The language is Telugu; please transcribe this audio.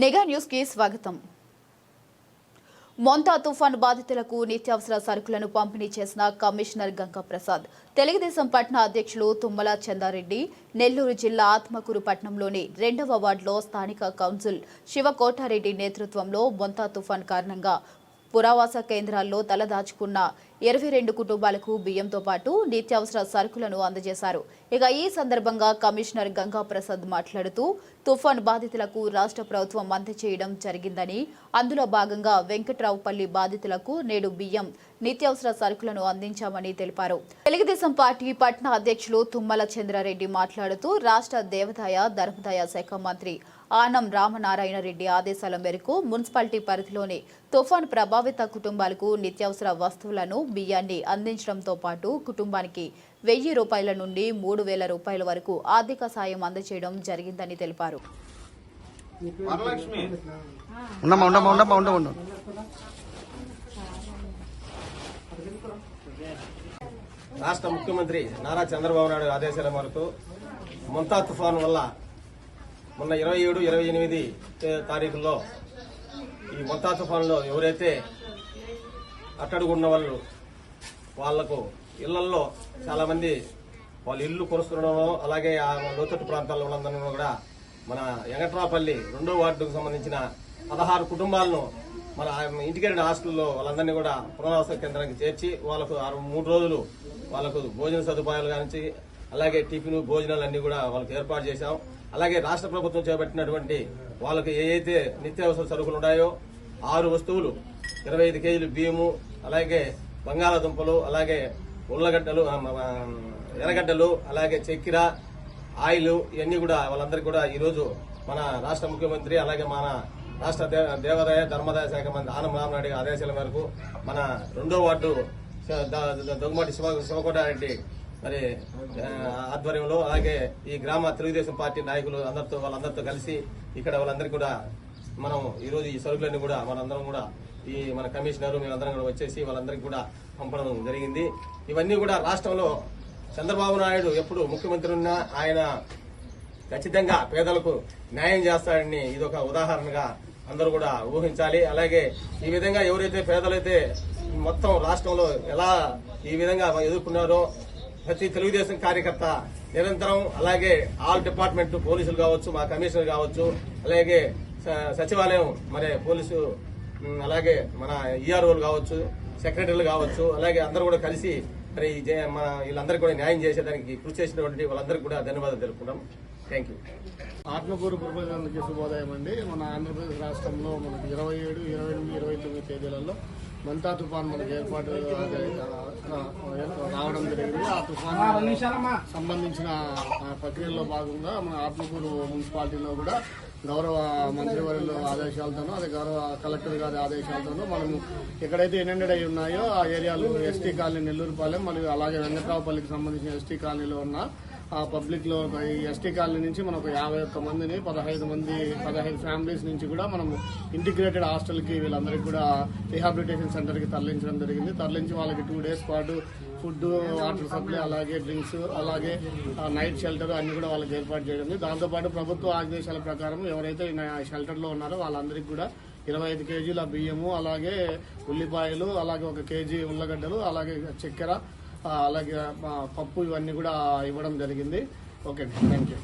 నిఘా న్యూస్కి స్వాగతం. మొంతా తుఫాన్ బాధితులకు నిత్యావసర సరుకులను పంపిణీ చేసిన కమిషనర్ గంగా ప్రసాద్ తెలుగుదేశం పట్న అధ్యక్షులు తుమ్మల చందారెడ్డి నెల్లూరు జిల్లా ఆత్మకూరు పట్టణంలోని రెండవ వార్డులో స్థానిక కౌన్సిల్ శివకోటారెడ్డి నేతృత్వంలో మొంతా తుఫాన్ కారణంగా పురావాస కేంద్రాల్లో తలదాచుకున్న ఇరవై రెండు కుటుంబాలకు బియ్యంతో పాటు నిత్యావసర సరుకులను అందజేశారు. ఇక ఈ సందర్భంగా కమిషనర్ గంగా ప్రసాద్ మాట్లాడుతూ తుఫాన్ బాధితులకు రాష్ట్ర ప్రభుత్వం అందజేయడం జరిగిందని అందులో భాగంగా వెంకట్రావుపల్లి బాధితులకు నేడు బియ్యం నిత్యావసర సరుకులను అందించామని తెలిపారు. తెలుగుదేశం పార్టీ పట్నా అధ్యక్షులు తుమ్మల చంద్రారెడ్డి మాట్లాడుతూ రాష్ట్ర దేవదాయ ధర్మదాయ శాఖ మంత్రి ఆనం రామనారాయణ రెడ్డి ఆదేశాల మేరకు మున్సిపాలిటీ పరిధిలోని తుఫాన్ ప్రభావిత కుటుంబాలకు నిత్యావసర వస్తువులను బియ్యాన్ని అందించడంతో పాటు కుటుంబానికి వెయ్యి రూపాయల నుండి మూడు వేల రూపాయల వరకు ఆర్థిక సాయం అందజేయడం జరిగిందని తెలిపారు. రాష్ట్ర ముఖ్యమంత్రి నారా చంద్రబాబు నాయుడు ఆదేశాల మేరకు ముంతా తుఫాను వల్ల మొన్న ఇరవై ఏడు ఇరవై ఎనిమిది తారీఖుల్లో ఈ ముంతా తుఫాన్లో ఎవరైతే అట్టడుగున్న వాళ్ళు వాళ్ళకు ఇళ్ళలో చాలామంది వాళ్ళ ఇల్లు కొరుస్తుండడం అలాగే ఆ లోతట్టు ప్రాంతాల్లో ఉన్నందున కూడా మన ఎంగట్రాపల్లి రెండో వార్డుకు సంబంధించిన పదహారు కుటుంబాలను మన ఇంటికెళ్ళిన హాస్టల్లో వాళ్ళందరినీ కూడా పునరావాస కేంద్రానికి చేర్చి వాళ్ళకు ఆరు మూడు రోజులు వాళ్ళకు భోజన సదుపాయాలు కానించి అలాగే టిఫిన్ భోజనాలు అన్ని కూడా వాళ్ళకి ఏర్పాటు చేశాం. అలాగే రాష్ట్ర ప్రభుత్వం చేపట్టినటువంటి వాళ్ళకి ఏదైతే నిత్యావసర సరుకులు ఉన్నాయో ఆరు వస్తువులు ఇరవై ఐదు కేజీలు బియ్యము అలాగే బంగాళాదుంపలు అలాగే ఉల్లగడ్డలు ఎర్రగడ్డలు అలాగే చక్కెర ఆయిల్ ఇవన్నీ కూడా వాళ్ళందరికీ కూడా ఈరోజు మన రాష్ట్ర ముఖ్యమంత్రి అలాగే మన రాష్ట్ర దేవాదాయ ధర్మాదాయ శాఖ మంత్రి ఆనం రామనాయుడు ఆదేశాల మేరకు మన రెండో వార్డు దొంగమాటి శివ శివకోటారెడ్డి మరి ఆధ్వర్యంలో అలాగే ఈ గ్రామ తెలుగుదేశం పార్టీ నాయకులు అందరితో వాళ్ళందరితో కలిసి ఇక్కడ వాళ్ళందరికీ కూడా మనం ఈ రోజు ఈ సరుకులన్నీ కూడా మనందరం కూడా ఈ మన కమిషనర్ మేమందరం కూడా వచ్చేసి వాళ్ళందరికీ కూడా పంపడం జరిగింది. ఇవన్నీ కూడా రాష్ట్రంలో చంద్రబాబు నాయుడు ఎప్పుడు ముఖ్యమంత్రి ఉన్నా ఆయన ఖచ్చితంగా పేదలకు న్యాయం చేస్తాడని ఇది ఒక ఉదాహరణగా అందరూ కూడా ఊహించాలి. అలాగే ఈ విధంగా ఎవరైతే పేదలైతే మొత్తం రాష్ట్రంలో ఎలా ఈ విధంగా ఎదుర్కొన్నారో ప్రతి తెలుగుదేశం కార్యకర్త నిరంతరం అలాగే ఆల్ డిపార్ట్మెంట్ పోలీసులు కావచ్చు మా కమిషనర్ కావచ్చు అలాగే స- సచివాలయం మరి పోలీసు అలాగే మన ఈఆర్ఓలు కావచ్చు సెక్రటరీలు కావచ్చు అలాగే అందరూ కూడా కలిసి మరి ఈ మన వీళ్ళందరికీ కూడా న్యాయం చేసేదానికి కృషి చేసినటువంటి వాళ్ళందరికీ కూడా ధన్యవాదాలు తెలుపుకుంటాం థ్యాంక్ యూ ఆత్మకూరు ప్రజలందరికీ శుభోదయం అండి. మన ఆంధ్రప్రదేశ్ రాష్ట్రంలో మనకి ఇరవై ఏడు ఇరవై ఎనిమిది ఇరవై తొమ్మిది తేదీలలో మంతా తుఫాన్ మనకి ఏర్పాటు రావడం జరిగింది. ఆ తుఫాన్ సంబంధించిన ఆ, ప్రక్రియలో భాగంగా మన ఆత్మకూరు మున్సిపాలిటీలో కూడా గౌరవ మంత్రివర్యుల ఆదేశాలతోనూ అదే గౌరవ కలెక్టర్ గారి ఆదేశాలతోనూ మనము ఎక్కడైతే ఎనెండెడ్ అయి ఉన్నాయో ఆ ఏరియాలో ఎస్టీ కాలనీ నెల్లూరుపాలెం మరియు అలాగే వెంకట్రావుపల్లికి సంబంధించిన ఎస్టీ కాలనీలో ఉన్న ఆ పబ్లిక్లో ఈ ఎస్టీ కాలనీ నుంచి మనం ఒక యాభై ఒక్క మందిని పదహైదు మంది పదహైదు ఫ్యామిలీస్ నుంచి కూడా మనం ఇంటిగ్రేటెడ్ హాస్టల్కి వీళ్ళందరికీ కూడా రిహాబిలిటేషన్ సెంటర్కి తరలించడం జరిగింది. తరలించి వాళ్ళకి టూ డేస్ పాటు ఫుడ్ వాటర్ సప్లై అలాగే డ్రింక్స్ అలాగే నైట్ షెల్టర్ అన్ని కూడా వాళ్ళకి ఏర్పాటు చేయడం. దాంతోపాటు ప్రభుత్వ ఆదేశాల ప్రకారం ఎవరైతే షెల్టర్లో ఉన్నారో వాళ్ళందరికీ కూడా ఇరవై ఐదు కేజీల బియ్యము అలాగే ఉల్లిపాయలు అలాగే ఒక కేజీ ఉల్లగడ్డలు అలాగే చక్కెర అలాగే పప్పు ఇవన్నీ కూడా ఇవ్వడం జరిగింది. Okay thank you